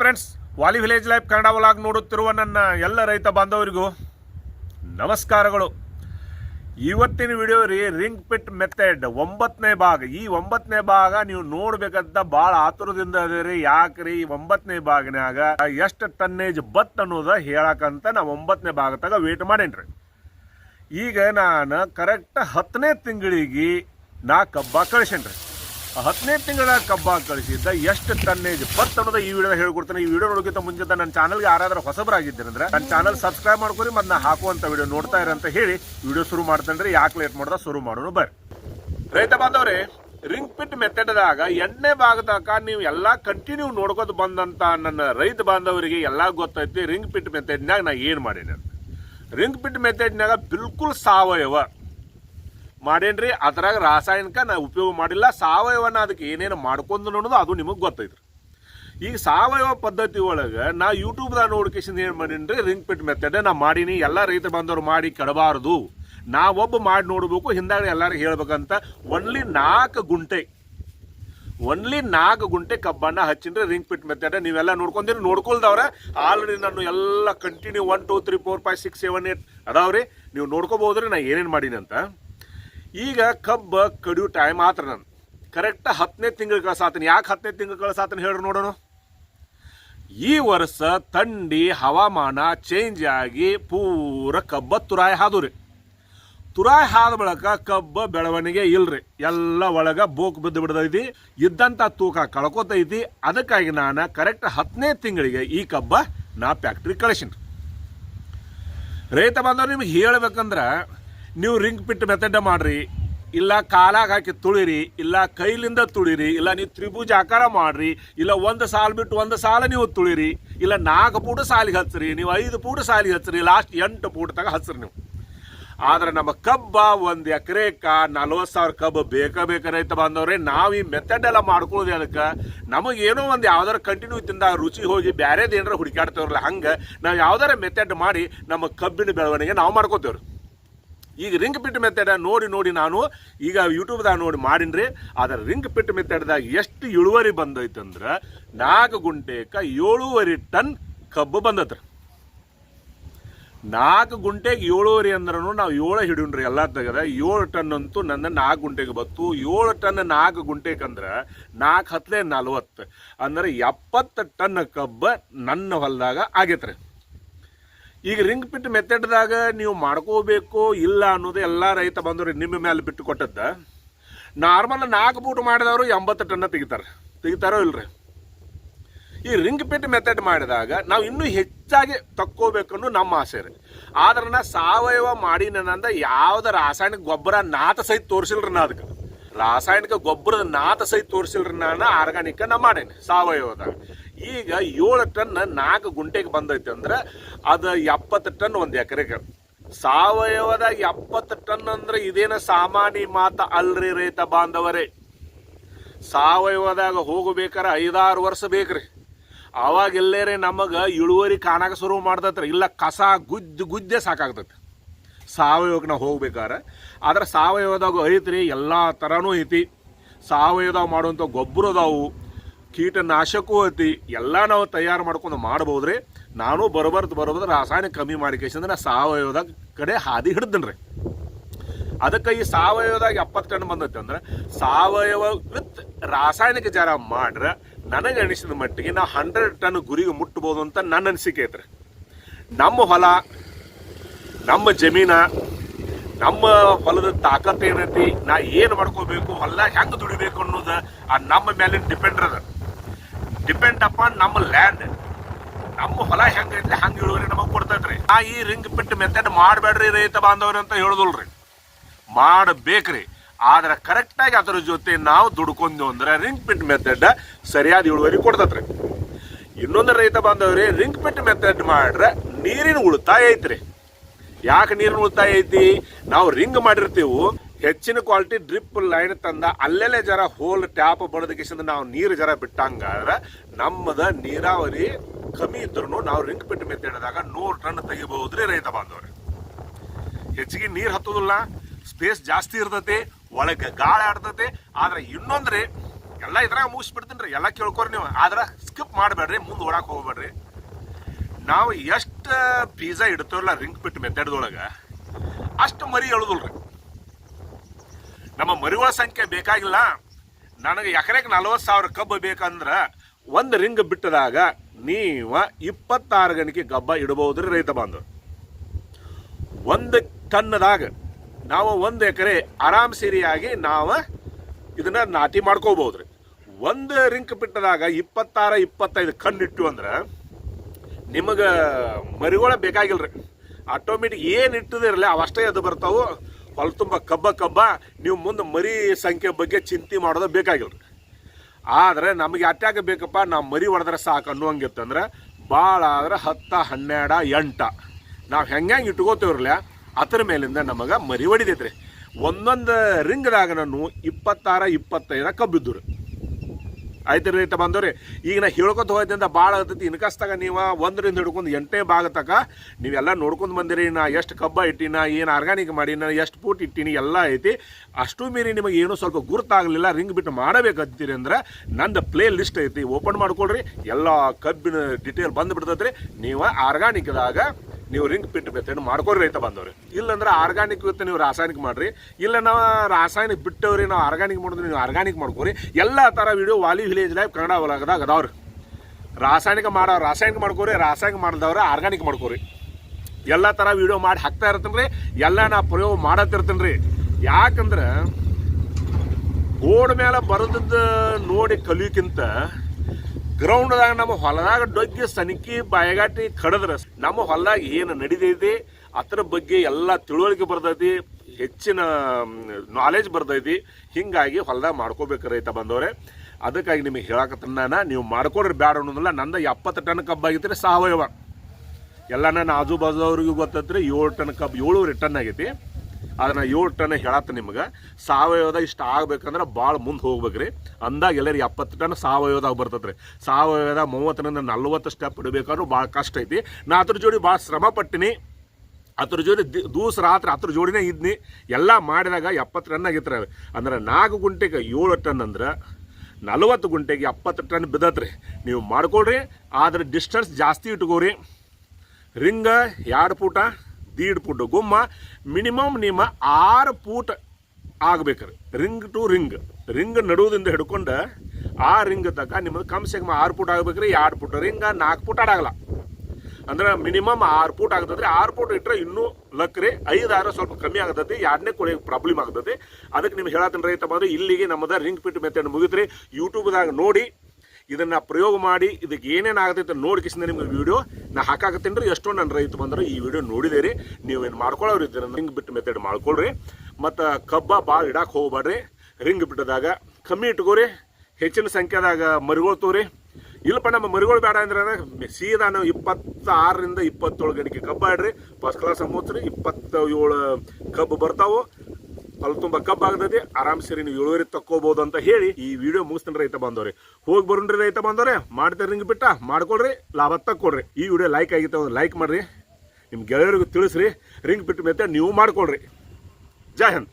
Friends Vali village life Kannada ಒಳಗೆ ನೋಡುತ್ತಿರುವ ನನ್ನ ಎಲ್ಲ ರೈತ ಬಾಂಧವರಿಗೂ ನಮಸ್ಕಾರಗಳು. ಇವತ್ತಿನ ವಿಡಿಯೋ ರೀ ರಿಂಗ್ ಪಿಟ್ ಮೆಥಡ್ ಒಂಬತ್ತನೇ ಭಾಗ. ಈ ಒಂಬತ್ತನೇ ಭಾಗ ನೀವು ನೋಡ್ಬೇಕಂತ ಭಾಳ ಆತುರದಿಂದ ಅದೇರಿ. ಯಾಕ್ರಿ ಈ ಒಂಬತ್ತನೇ ಭಾಗನಾಗ ಎಷ್ಟು ಟನ್ನೇಜ್ ಬತ್ ಅನ್ನೋದ ಹೇಳಕಂತ ನಾ ಒಂಬತ್ತನೇ ಭಾಗದಾಗ ವೇಟ್ ಮಾಡೇನ್ರಿ. ಈಗ ನಾನು ಕರೆಕ್ಟ್ ಹತ್ತನೇ ತಿಂಗಳಿಗೆ ನಾ ಕಬ್ಬ ಕಳಿಸೇನ್ರಿ. ಹತ್ತನೇ ತಿಂಗಳ ಕಬ್ಬ ಕಳಿಸಿದ್ದ ಎಷ್ಟು ಟನ್ನೇಜ್ ಬತ್ ಅನ್ನೋದ ಈ ವಿಡಿಯೋ ಹೇಳ್ಕೊಡ್ತೇನೆ. ಈ ವಿಡಿಯೋ ನೋಡೋಕ್ಕಿಂತ ಮುಂಚೆ ನನ್ನ ಚಾನಲ್ಗೆ ಯಾರಾದ್ರೂ ಹೊಸಬರಾಗಿದ್ದೀರಂದ್ರೆ ನನ್ನ ಚಾನಲ್ ಸಬ್ಸ್ಕ್ರೈಬ್ ಮಾಡ್ಕೊರಿ ಮತ್ತೆ ನಾ ಹಾಕುವಂತ ವಿಡಿಯೋ ನೋಡ್ತಾ ಇರಂತ ಹೇಳಿ ವಿಡಿಯೋ ಶುರು ಮಾಡ್ತೇನೆ ರೀ ಯಾಕೆ ಲೇಟ್ ಮಾಡ್ದ ಶುರು ಮಾಡೋಣ ಬರ್ ರೈತ ಬಾಂಧವ್ರೆ ರಿಂಗ್ ಪಿಟ್ ಮೆಥಡ್ದಾಗ ಎಣ್ಣೆ ಭಾಗದಾಗ ನೀವು ಎಲ್ಲಾ ಕಂಟಿನ್ಯೂ ನೋಡ್ಕೊತ ಬಂದಂತ ನನ್ನ ರೈತ ಬಾಂಧವರಿಗೆ ಎಲ್ಲಾ ಗೊತ್ತೈತಿ. ರಿಂಗ್ ಪಿಟ್ ಮೆಥಡ್ನಾಗ ನಾ ಏನ್ ಮಾಡೀನಿ ರಿಂಗ್ ಪಿಟ್ ಮೆಥಡ್ನಾಗ ಬಿಲ್ಕುಲ್ ಸಾವಯವ. ಮಾಡೇನ್ರಿ? ಅದ್ರಾಗ ರಾಸಾಯನಿಕ ನಾ ಉಪಯೋಗ ಮಾಡಿಲ್ಲ. ಸಾವಯವನ ಅದಕ್ಕೆ ಏನೇನು ಮಾಡ್ಕೊಂಡು ನೋಡೋದು ಅದು ನಿಮಗೆ ಗೊತ್ತೈತ್ರಿ. ಈಗ ಸಾವಯವ ಪದ್ಧತಿ ಒಳಗೆ ನಾ ಯೂಟ್ಯೂಬ್ದಾಗ ನೋಡ್ಕೇಶನ್ ಏನು ಮಾಡೀನಿ ರಿಂಗ್ ಪಿಟ್ ಮೆಥಡ್ ನಾ ಮಾಡೀನಿ. ಎಲ್ಲ ರೈತ ಬಂದವರು ಮಾಡಿ ಕೆಡಬಾರದು. ನಾ ಒಬ್ಬ ಮಾಡಿ ನೋಡ್ಬೇಕು. ಹಿಂದಾಗ ಎಲ್ಲರಿಗೂ ಹೇಳ್ಬೇಕಂತ ಒನ್ಲಿ ನಾಲ್ಕು ಗುಂಟೆ ಒನ್ಲಿ ನಾಲ್ಕು ಗುಂಟೆ ಕಬ್ಬನ್ನ ಹಚ್ಚಿನ್ರಿ ರಿಂಗ್ ಪಿಟ್ ಮೆಥಡ್ ನೀವೆಲ್ಲ ನೋಡ್ಕೊಂಡಿರಿ ನೋಡ್ಕೊಳ್ದವ್ರೆ? ಆಲ್ರೆಡಿ ನಾನು ಎಲ್ಲ continue one two three four five six seven eight ಅದಾವ್ರಿ. ನೀವು ನೋಡ್ಕೋಬಹುದ್ರಿ ನಾ ಏನೇನು ಮಾಡೀನಿ ಅಂತ. ಈಗ ಕಬ್ಬ ಕಡಿಯೋ ಟೈಮ್ ಆತ್ರ ನಾನು. ಕರೆಕ್ಟ್ ಹತ್ತನೇ ತಿಂಗಳು ಕಳ್ಸಾತೀನಿ. ಯಾಕೆ ಹತ್ತನೇ ತಿಂಗಳು ಕಳ್ಸಾತೀನಿ ಹೇಳ್ರಿ ನೋಡೋಣ. ಈ ವರ್ಷ ಥಂಡಿ, ಹವಾಮಾನ ಚೇಂಜ್ ಆಗಿ ಪೂರ ಕಬ್ಬ ತುರಾಯಿ ಹಾದುರಿ. ತುರಾಯಿ ಹಾದ ಬಳಕ ಕಬ್ಬ ಬೆಳವಣಿಗೆ ಇಲ್ರಿ. ಎಲ್ಲ ಒಳಗೆ ಬೋಕ್ ಬಿದ್ದು ಬಿಡ್ದೈತಿ. ಇದ್ದಂಥ ತೂಕ ಕಳ್ಕೊತೈತಿ. ಅದಕ್ಕಾಗಿ ನಾನು ಕರೆಕ್ಟ್ ಹತ್ತನೇ ತಿಂಗಳಿಗೆ ಈ ಕಬ್ಬ ನಾ ಫ್ಯಾಕ್ಟ್ರಿ ಕಳಿಸಿನಿ ರೈತ ಬಂದವ್ರು ನಿಮ್ಗೆ ಹೇಳ್ಬೇಕಂದ್ರ ನೀವು ರಿಂಗ್ ಪಿಟ್ ಮೆಥಡ್ ಮಾಡ್ರಿ, ಇಲ್ಲ ಕಾಲಾಗ ಹಾಕಿ ತುಳಿರಿ, ಇಲ್ಲ ಕೈಲಿಂದ ತುಳಿರಿ, ಇಲ್ಲ ನೀವು ತ್ರಿಭುಜ ಆಕಾರ ಮಾಡ್ರಿ, ಇಲ್ಲ ಒಂದು ಸಾಲು ಬಿಟ್ಟು ಒಂದು ಸಾಲ ನೀವು ತುಳಿರಿ, ಇಲ್ಲ ನಾಲ್ಕು ಪೂಟ ಸಾಲಿಗೆ ಹಚ್ಚ್ರಿ ನೀವು ಐದು ಪೂಟ ಸಾಲಿಗೆ ಹಚ್ಚ್ರಿ ಲಾಸ್ಟ್ ಎಂಟು ಪೂಟ ತಗ ಹಚ್ಚ್ರಿ ನೀವು. ಆದ್ರೆ ನಮ್ಮ ಕಬ್ಬ ಒಂದು ಎಕರೆಕ ನಲ್ವತ್ತು ಸಾವಿರ ಕಬ್ಬು ಬೇಕ ಬೇಕ ರೈತ ಬಂದವ್ರೆ ನಾವು ಈ ಮೆಥಡ್ ಎಲ್ಲ ಮಾಡ್ಕೊಳ್ಳೋದು ಅದಕ್ಕೆ ನಮಗೇನೋ ಒಂದು ಯಾವ್ದಾರ ಕಂಟಿನ್ಯೂ ತಿಂದಾಗ ರುಚಿ ಹೋಗಿ ಬ್ಯಾರೇದು ಏನಾರ ಹುಡುಕಾಡ್ತೇವ್ರಲ್ಲ ಹಂಗೆ ನಾವು ಯಾವ್ದಾರ ಮೆಥಡ್ ಮಾಡಿ ನಮ್ಮ ಕಬ್ಬಿನ ಬೆಳವಣಿಗೆ ನಾವು ಮಾಡ್ಕೋತೇವ್ರಿ. ಈಗ ರಿಂಗ್ ಪಿಟ್ ಮೆಥಡ್ ನೋಡಿ ನೋಡಿ ನಾನು ಈಗ ಯೂಟ್ಯೂಬ್ದಾಗ ನೋಡಿ ಮಾಡಿನ್ರಿ. ಆದ್ರೆ ರಿಂಗ್ ಪಿಟ್ ಮೆಥಡ್ದಾಗ ಎಷ್ಟು ಇಳುವರಿ ಬಂದೈತಂದ್ರೆ ನಾಲ್ಕು ಗುಂಟೆಕ ಏಳೂವರೆ ಟನ್ ಕಬ್ಬು ಬಂದತ್ರಿ. ನಾಲ್ಕು ಗುಂಟೆಗೆ ಏಳುವರೆ ಅಂದ್ರೂ ನಾವು ಏಳು ಹಿಡಿಯೋಣ್ರಿ ಎಲ್ಲ ತೆಗೆದ. ಏಳು ಟನ್ ಅಂತೂ ನನ್ನ ನಾಲ್ಕು ಗುಂಟೆಗೆ ಬತ್ತು. ಏಳು ಟನ್ ನಾಲ್ಕು ಗುಂಟೆಗೆ ಅಂದ್ರೆ ನಾಲ್ಕು ಹತ್ತಲೇ ನಲ್ವತ್ತು. ಅಂದ್ರೆ ಎಪ್ಪತ್ತು ಟನ್ ಕಬ್ಬ ನನ್ನ ಹೊಲದಾಗ ಆಗೈತ್ರಿ. ಈಗ ರಿಂಗ್ ಪಿಟ್ ಮೆಥಡ್ದಾಗ ನೀವು ಮಾಡ್ಕೋಬೇಕು ಇಲ್ಲ ಅನ್ನೋದು ಎಲ್ಲ ರೈತ ಬಂದವ್ರು ನಿಮ್ಮ ಮೇಲೆ ಬಿಟ್ಟು ಕೊಟ್ಟದ್ದ. ನಾರ್ಮಲ್ ನಾಲ್ಕು ಬೂಟ್ ಮಾಡಿದವರು ಎಂಬತ್ತು ಟನ್ನ ತೆಗಿತಾರೆ. ತೆಗಿತಾರೋ ಇಲ್ರಿ? ಈ ರಿಂಗ್ ಪಿಟ್ ಮೆಥಡ್ ಮಾಡಿದಾಗ ನಾವು ಇನ್ನೂ ಹೆಚ್ಚಾಗಿ ತಕ್ಕೋಬೇಕನ್ನೋ ನಮ್ಮ ಆಸೆ ರೀ. ಆದ್ರೆ ನಾ ಸಾವಯವ ಮಾಡಿನಂದ ಯಾವ್ದು ರಾಸಾಯನಿಕ ಗೊಬ್ಬರ ನಾತ ಸಹಿತ ತೋರಿಸಿಲ್ರಿ ನಾ ಅದಕ್ಕೆ ರಾಸಾಯನಿಕ ಗೊಬ್ಬರದ ನಾತ ಸಹಿತ ತೋರಿಸಿಲ್ರಿ ನಾನು, ಆರ್ಗಾನಿಕ್ ನಾ ಮಾಡೇನಿ ಸಾವಯವದಾಗ ಈಗ ಏಳು ಟನ್ ನಾಲ್ಕು ಗುಂಟೆಗೆ ಬಂದೈತೆ ಅಂದ್ರೆ ಅದು ಎಪ್ಪತ್ತು ಟನ್ ಒಂದು ಎಕರೆಗೆ. ಸಾವಯವದಾಗ ಎಪ್ಪತ್ತು ಟನ್ ಅಂದ್ರೆ ಇದೇನ ಸಾಮಾನ್ಯ ಮಾತ ಅಲ್ರಿ ರೈತ ಬಾಂಧವರೇ. ಸಾವಯವದಾಗ ಹೋಗಬೇಕಾರ ಐದಾರು ವರ್ಷ ಬೇಕ್ರಿ. ಅವಾಗ ಎಲ್ಲೇರೆ ನಮಗೆ ಇಳುವರಿ ಕಾಣಾಕ ಶುರು ಮಾಡ್ತೈತ್ರಿ. ಇಲ್ಲ ಕಸ ಗುದ್ದ ಗುದ್ದೆ ಸಾಕಾಗ್ತೈತಿ. ಸಾವಯವಕ್ಕೆ ನಾವು ಹೋಗ್ಬೇಕಾದ್ರೆ. ಆದ್ರೆ ಸಾವಯವದಾಗ ಐತ್ರಿ ಎಲ್ಲ ಥರನೂ ಐತಿ. ಸಾವಯವದಾಗ ಮಾಡುವಂಥ ಗೊಬ್ಬರ ಅದಾವು, ಕೀಟನಾಶಕೂ ಐತಿ, ಎಲ್ಲ ನಾವು ತಯಾರು ಮಾಡ್ಕೊಂಡು ಮಾಡ್ಬೋದ್ರಿ. ನಾನು ಬರಬಾರ್ದು ಬರಬಾರ್ದು ರಾಸಾಯನಿಕ ಕಮ್ಮಿ ಮಾಡಿಕೇಸಂದ್ರೆ ಸಾವಯವದಾಗ ಕಡೆ ಹಾದಿ ಹಿಡ್ದನ್ರಿ. ಅದಕ್ಕೆ ಈ ಸಾವಯವದಾಗ ಎಪ್ಪತ್ತು ಟನ್ ಬಂದೈತೆ ಅಂದ್ರೆ, ಸಾವಯವ ವಿತ್ ರಾಸಾಯನಿಕ ಜಾರ ಮಾಡ್ರೆ ನನಗೆ ಅನಿಸಿದ ಮಟ್ಟಿಗೆ ನಾವು ಹಂಡ್ರೆಡ್ ಟನ್ ಗುರಿಗೆ ಮುಟ್ಬೋದು ಅಂತ ನನ್ನ ಅನಿಸಿಕೆ ಐತ್ರಿ. ನಮ್ಮ ಹೊಲ ನಮ್ಮ ಜಮೀನ, ನಮ್ಮ ಹೊಲದ ತಾಕತ್ ಏನೈತಿ, ನಾ ಏನು ಮಾಡ್ಕೋಬೇಕು, ಹೊಲ ಹೆಂಗೆ ದುಡಿಬೇಕು ಅನ್ನೋದು ಆ ನಮ್ಮ ಮೇಲಿನ ಡಿಪೆಂಡ್ ಅದ. ಡಿಪೆಂಡ್ ಅಪಾನ್ ನಮ್ಮ ಲ್ಯಾಂಡ್ ನಮ್ಮ ಹೊಲ ಹೆಂಗೈತಿ ಹಂಗೆ ಇಳುವರಿ ನಮಗೆ ಕೊಡ್ತೈತ್ರಿ. ನಾ ಈ ರಿಂಗ್ ಪಿಟ್ ಮೆಥಡ್ ಮಾಡಬೇಡ್ರಿ ರೈತ ಬಾಂಧವ್ರಿ ಅಂತ ಹೇಳುದಿಲ್ರಿ. ಮಾಡಬೇಕ್ರಿ. ಆದ್ರೆ ಕರೆಕ್ಟಾಗಿ ಅದ್ರ ಜೊತೆ ನಾವು ದುಡ್ಕೊಂಡು ಅಂದ್ರೆ ರಿಂಗ್ ಪಿಟ್ ಮೆಥಡ್ ಸರಿಯಾದ ಇಳುವರಿ ಕೊಡ್ತತ್ರಿ. ಇನ್ನೊಂದು ರೈತ ಬಾಂಧವ್ರಿ ರಿಂಗ್ ಪಿಟ್ ಮೆಥಡ್ ಮಾಡ್ರೆ ನೀರಿನ ಉಳಿತಾಯ ಐತ್ರಿ. ಯಾಕೆ ನೀರಿನ ಉಳಿತಾಯ ಐತಿ? ನಾವು ರಿಂಗ್ ಮಾಡಿರ್ತೀವಿ. ಹೆಚ್ಚಿನ ಕ್ವಾಲಿಟಿ ಡ್ರಿಪ್ ಲೈನ್ ತಂದ ಅಲ್ಲೆಲ್ಲೇ ಜರ ಹೋಲ್ ಟ್ಯಾಪ್ ಬಡದಕ್ಕಿಂದ ನಾವು ನೀರು ಜರ ಬಿಟ್ಟಂಗಾದ್ರೆ ನಮ್ಮದ ನೀರಾವರಿ ಕಮ್ಮಿ ಇದ್ರು ನಾವು ರಿಂಗ್ ಪಿಟ್ ಮೆಥಡ್ದಾಗ ನೂರು ಟನ್ ತೆಗಿಬಹುದ್ರಿ ರೈತ ಬಾಂಧವ್ರಿ. ಹೆಚ್ಚಿಗೆ ನೀರು ಹತ್ತೋದಿಲ್ಲ ಸ್ಪೇಸ್ ಜಾಸ್ತಿ ಇರ್ತತಿ, ಒಳಗೆ ಗಾಳಿ ಆಡ್ತತಿ, ಆದ್ರೆ ಇನ್ನೊಂದ್ರಿ, ಎಲ್ಲ ಇದ್ರಾಗ ಮುಗಿಸ್ಬಿಡ್ತೀನಿ ರೀ ಎಲ್ಲ ಕೇಳ್ಕೊರಿ ನೀವು. ಆದ್ರೆ ಸ್ಕಿಪ್ ಮಾಡಬೇಡ್ರಿ, ಮುಂದೆ ಓಡಾಕ್ ಹೋಗ್ಬೇಡ್ರಿ. ನಾವು ಎಷ್ಟು ಪಿಜ್ಜಾ ಇಡ್ತೇವಲ್ಲ ರಿಂಗ್ ಬಿಟ್ಟು ಮೆಥಡ್ದೊಳಗೆ ಅಷ್ಟು ಮರಿ ಎಳುದಿಲ್ರಿ. ನಮ್ಮ ಮರಿಗಳ ಸಂಖ್ಯೆ ಬೇಕಾಗಿಲ್ಲ. ನನಗೆ ಎಕರೆಗೆ ನಲ್ವತ್ತು ಸಾವಿರ ಕಬ್ಬು ಬೇಕಂದ್ರೆ ಒಂದು ರಿಂಗ್ ಬಿಟ್ಟದಾಗ ನೀವು ಇಪ್ಪತ್ತಾರು ಗಣಿಕೆ ಗಬ್ಬ ಇಡಬಹುದ್ರಿ ರೈತ ಬಾಂಧವ ಒಂದು ಟನ್ನದಾಗ ನಾವು ಒಂದು ಎಕರೆ ಆರಾಮ್ ಸಿರಿಯಾಗಿ ನಾವು ಇದನ್ನ ನಾಟಿ ಮಾಡ್ಕೋಬಹುದ್ರಿ ಒಂದು ರಿಂಕ್ ಬಿಟ್ಟದಾಗ ಇಪ್ಪತ್ತಾರ, ಇಪ್ಪತ್ತೈದು ಕಣ್ಣಿಟ್ಟು ಅಂದ್ರೆ ನಿಮಗೆ ಮರಿಗಳ ಬೇಕಾಗಿಲ್ರಿ. ಆಟೋಮೆಟಿಕ್ ಏನು ಇಟ್ಟಿದಿರಲಿ ಅವಷ್ಟೇ ಅದು ಬರ್ತಾವು. ಹೊಲ ತುಂಬ ಕಬ್ಬ ಕಬ್ಬ, ನೀವು ಮುಂದೆ ಮರಿ ಸಂಖ್ಯೆ ಬಗ್ಗೆ ಚಿಂತೆ ಮಾಡೋದು ರೀ ಆದರೆ ನಮಗೆ ಅಟ್ಯಾಕ ಬೇಕಪ್ಪ, ನಾವು ಮರಿ ಹೊಡೆದ್ರೆ ಸಾಕು ಅನ್ನುವಂಗಿತ್ತಂದ್ರೆ ಭಾಳ ಆದ್ರೆ ಹತ್ತು, ಹನ್ನೆರಡ, ಎಂಟ. ನಾವು ಹೆಂಗೆ ಹೆಂಗೆ ಇಟ್ಕೋತೀವ್ರಲ್ಲ ಅದ್ರ ಮೇಲಿಂದ ನಮಗೆ ಮರಿ ಹೊಡಿತೈತ್ರಿ ಒಂದೊಂದು ರಿಂಗ್ದಾಗ ನಾನು ಇಪ್ಪತ್ತಾರ, ಇಪ್ಪತ್ತೈದ ಕಬ್ಬಿದ್ದು ಆಯ್ತು ರೇಟ್ ಬಂದವ್ರಿ. ಈಗ ನಾ ಹೇಳ್ಕೊತ ಹೋಯ್ತಿಂದ ಭಾಳ ಆಗ್ತೈತಿ ಇನ್ಕಸ್ತಾಗ ನೀವು ಒಂದರಿಂದ ಹಿಡ್ಕೊಂಡು ಎಂಟನೇ ಭಾಗ ತಕ ನೀವೆಲ್ಲ ನೋಡ್ಕೊಂಡು ಬಂದಿರಿ. ನಾ ಎಷ್ಟು ಕಬ್ಬ ಇಟ್ಟಿನ, ಏನು ಆರ್ಗಾನಿಕ್ ನಾ ಎಷ್ಟು ಪೂಟ್ ಇಟ್ಟಿನಿ, ಎಲ್ಲ ಐತಿ. ಅಷ್ಟು ಮೀರಿ ನಿಮಗೆ ಏನೂ ಸ್ವಲ್ಪ ಗುರುತಾಗಲಿಲ್ಲ. ರಿಂಗ್ ಬಿಟ್ಟು ಮಾಡಬೇಕಂತೀರಿ ಅಂದ್ರೆ ನಂದು ಪ್ಲೇ ಲಿಸ್ಟ್ ಐತಿ. ಓಪನ್ ಮಾಡ್ಕೊಳ್ರಿ. ಎಲ್ಲ ಕಬ್ಬಿನ ಡಿಟೇಲ್ ಬಂದು ಬಿಡ್ತೈತ್ರಿ ನೀವು ಆರ್ಗಾನಿಕ್ದಾಗ ನೀವು ರಿಂಗ್ ಪಿಟ್ ಮೆಥಡ್ ಮಾಡ್ಕೊರಿ ರೈತ ಬಂದವ್ರಿ. ಇಲ್ಲಂದ್ರೆ ಆರ್ಗಾನಿಕ್ ಇವತ್ತು ನೀವು ರಾಸಾಯನಿಕ ಮಾಡ್ರಿ. ಇಲ್ಲ ನಾವು ರಾಸಾಯನಿಕ ಬಿಟ್ಟವ್ರಿ, ನಾವು ಆರ್ಗಾನಿಕ್ ಮಾಡಿದ್ರೆ ನೀವು ಆರ್ಗಾನಿಕ್ ಮಾಡ್ಕೊರಿ. ಎಲ್ಲ ಥರ video Vali village life Kannada ಒಳಗದಾಗ ಅದಾವ್ರಿ. ರಾಸಾಯನಿಕ ಮಾಡೋ, ರಾಸಾಯನಿಕ ಮಾಡ್ಕೋರಿ, ರಾಸಾಯನಿಕ ಮಾಡಿದವ್ರೆ ಆರ್ಗಾನಿಕ್ ಮಾಡ್ಕೋರಿ. ಎಲ್ಲ ಥರ ವಿಡಿಯೋ ಮಾಡಿ ಹಾಕ್ತಾ ಇರ್ತೀನಿ ರೀ ಎಲ್ಲ ನಾ ಪ್ರಯೋಗ ಮಾಡತ್ತಿರ್ತೀನಿ ರೀ ಯಾಕಂದ್ರೆ ಬೋರ್ಡ್ ಮೇಲೆ ಬರೋದದ್ದು ನೋಡಿ ಕಲಿಯೋಕ್ಕಿಂತ ಗ್ರೌಂಡ್ದಾಗ ನಮ್ಮ ಹೊಲದಾಗ ಡೊಗ್ಗಿ ಸನಿಕಿ ಬಾಯಗಾಟಿ ಕಡದ್ರ ನಮ್ಮ ಹೊಲದಾಗ ಏನು ನಡೀತೈತಿ, ಅದ್ರ ಬಗ್ಗೆ ಎಲ್ಲ ತಿಳುವಳಿಕೆ ಬರ್ತೈತಿ, ಹೆಚ್ಚಿನ ನಾಲೆಜ್ ಬರ್ತೈತಿ. ಹಿಂಗಾಗಿ ಹೊಲದಾಗ ಮಾಡ್ಕೋಬೇಕು ರೈತ ಬಂದವ್ರೆ. ಅದಕ್ಕಾಗಿ ನಿಮಗೆ ಹೇಳಕತ್ತ ನಾನು ನೀವು ಮಾಡ್ಕೊಡ್ರಿ ಬ್ಯಾಡ ಅನ್ನೋದಿಲ್ಲ, ನಂದ ಎಪ್ಪತ್ತು ಟನ್ ಕಬ್ಬಾಗಿತ್ತು ಸಾವಯವ. ಎಲ್ಲ ನನ್ನ ಆಜು ಬಾಜು ಅವ್ರಿಗೂ ಗೊತ್ತೈತ್ರಿ, ಏಳು ಟನ್ ಕಬ್ಬು, ಏಳುವರೆ ಟನ್ ಆಗೈತಿ. ಅದನ್ನ ಏಳು ಟನ್ ಹೇಳತ್ತ ನಿಮ್ಗೆ ಸಾವಯವದ ಇಷ್ಟ ಆಗ್ಬೇಕಂದ್ರೆ ಭಾಳ ಮುಂದೆ ಹೋಗ್ಬೇಕ್ರಿ. ಅಂದಾಗ ಎಲ್ಲರಿಗೆ ಎಪ್ಪತ್ತು ಟನ್ ಸಾವಯವದಾಗ ಬರ್ತೈತ್ರಿ. ಸಾವಯವದ ಮೂವತ್ತರಿಂದ ನಲ್ವತ್ತು ಸ್ಟೆಪ್ ಇಡಬೇಕಾದ್ರೂ ಭಾಳ ಕಷ್ಟ ಐತಿ. ನಾ ಅದ್ರ ಜೋಡಿ ಭಾಳ ಶ್ರಮ ಪಟ್ಟಿನಿ. ಅದ್ರ ಜೋಡಿ ದೂಸ್ ರಾತ್ರಿ ಅದ್ರ ಜೋಡಿನೇ ಇದ್ನಿ. ಎಲ್ಲ ಮಾಡಿದಾಗ ಎಪ್ಪತ್ತು ಟನ್ ಆಗಿತ್ತು ಅದು. ಅಂದ್ರೆ ನಾಲ್ಕು ಗುಂಟೆಗೆ ಏಳು ಟನ್ ಅಂದ್ರೆ ನಲವತ್ತು ಗುಂಟೆಗೆ ಎಪ್ಪತ್ತು ಟನ್ ಬಿದ್ದತ್ರಿ. ನೀವು ಮಾಡ್ಕೊಳ್ರಿ, ಆದ್ರೆ ಡಿಸ್ಟೆನ್ಸ್ ಜಾಸ್ತಿ ಇಟ್ಕೋರಿ. ರಿಂಗ, ಎರಡು ಫೂಟ ದೀಡ್ ಫೂಟ್ ಗುಮ್ಮ, ಮಿನಿಮಮ್ ನಿಮ್ಮ ಆರು ಫೂಟ್ ಆಗ್ಬೇಕ್ರಿ ರಿಂಗ್ ಟು ರಿಂಗ್. ರಿಂಗ್ ನಡುವುದಿಂದ ಹಿಡ್ಕೊಂಡು ಆ ರಿಂಗ್ ತನಕ ನಿಮ್ಮದು ಕಮ್ಸೆ ಕಮ್ ಆರು ಫೂಟ್ ಆಗ್ಬೇಕ್ರಿ, ಎರಡು ಫೂಟ್ ರಿಂಗ, ನಾಲ್ಕು ಫೂಟ್ ಆಡಾಗಲ್ಲ ಅಂದ್ರೆ ಮಿನಿಮಮ್ ಆರು ಫೂಟ್ ಆಗ್ತದ್ರಿ. ಆರು ಫೂಟ್ ಇಟ್ಟರೆ ಇನ್ನೂ ಲಕ್ರೆ ಐದು ಆರು ಸ್ವಲ್ಪ ಕಮ್ಮಿ ಆಗ್ತೈತಿ. ಎರಡನೇ ಕೊಡಿ ಪ್ರಾಬ್ಲಮ್ ಆಗ್ತೈತಿ. ಅದಕ್ಕೆ ನಿಮ್ಗೆ ಹೇಳತ್ತೀನಿ ರೈತ ಬಂದ್ರೆ ಇಲ್ಲಿಗೆ ನಮ್ಮದ ರಿಂಗ್ ಪಿಟ್ ಮೆಥಡ್ ಮುಗಿದ್ರಿ ಯೂಟ್ಯೂಬ್ದಾಗ ನೋಡಿ, ಇದನ್ನು ಪ್ರಯೋಗ ಮಾಡಿ, ಇದಕ್ಕೆ ಏನೇನು ಆಗತೈತೆ ನೋಡಿ ನಿಮ್ಗೆ ವಿಡಿಯೋ ನಾ ಹಾಕಾಕತ್ತೀನಿ ರೀ. ಎಷ್ಟೋ ನನ್ನ ರೈತ ಬಂದ್ರೆ ಈ ವಿಡಿಯೋ ನೋಡಿದೇರಿ ನೀವೇನು ಮಾಡ್ಕೊಳ್ಳೋರು ಇದ್ದೀರ ರಿಂಗ್ ಬಿಟ್ಟು ಮೆಥಡ್ ಮಾಡ್ಕೊಳ್ರಿ. ಮತ್ತು ಕಬ್ಬ ಭಾಳ ಇಡಕ್ಕೆ ಹೋಗ್ಬೇಡ್ರಿ ರಿಂಗ್ ಬಿಟ್ಟದಾಗ ಕಮ್ಮಿ ಇಟ್ಕೋರಿ. ಹೆಚ್ಚಿನ ಸಂಖ್ಯೆದಾಗ ಮರಿಗಳು ತೋರಿ. ಇಲ್ಲಪ್ಪ, ನಮ್ಮ ಮರಿಗಳು ಬೇಡ ಅಂದ್ರೆ ಅದ ಸೀದಾ ನಾವು ಇಪ್ಪತ್ತಾರರಿಂದ ಇಪ್ಪತ್ತೇಳು ಗಂಟೆಗೆ ಕಬ್ಬು ಆಡ್ರಿ. ಫಸ್ಟ್ ಕ್ಲಾಸ್ ಅಮ್ಮತ್ರಿ ಇಪ್ಪತ್ತ ಏಳು ಕಬ್ಬು ಬರ್ತಾವು. ಅಲ್ಲಿ ತುಂಬ ಆರಾಮ್ ಸರಿ ನೀವು ಇಳುವರಿ ತಕ್ಕೋಬಹುದು ಅಂತ ಹೇಳಿ ಈ ವಿಡಿಯೋ ಮುಗಿಸ್ತಾನೆ ರೈತ ಬಂದವ್ರಿ ಹೋಗಿ ಬರೋಣ್ರಿ ರೈತ ಬಂದವ್ರೆ ಮಾಡ್ತಾರೆ ರಿಂಗ್ ಬಿಟ್ಟ, ಮಾಡ್ಕೊಳ್ರಿ, ಲಾಭ ತಕ್ಕೊಡ್ರಿ ಈ ವಿಡಿಯೋ ಲೈಕ್ ಆಗಿತ್ತು ಲೈಕ್ ಮಾಡ್ರಿ. ನಿಮ್ಮ ಗೆಳೆಯರಿಗೂ ತಿಳಿಸ್ರಿ. ರಿಂಗ್ ಬಿಟ್ಟು ಮತ್ತೆ ನೀವು ಮಾಡ್ಕೊಳ್ರಿ. ಜೈ ಹಿಂದ್.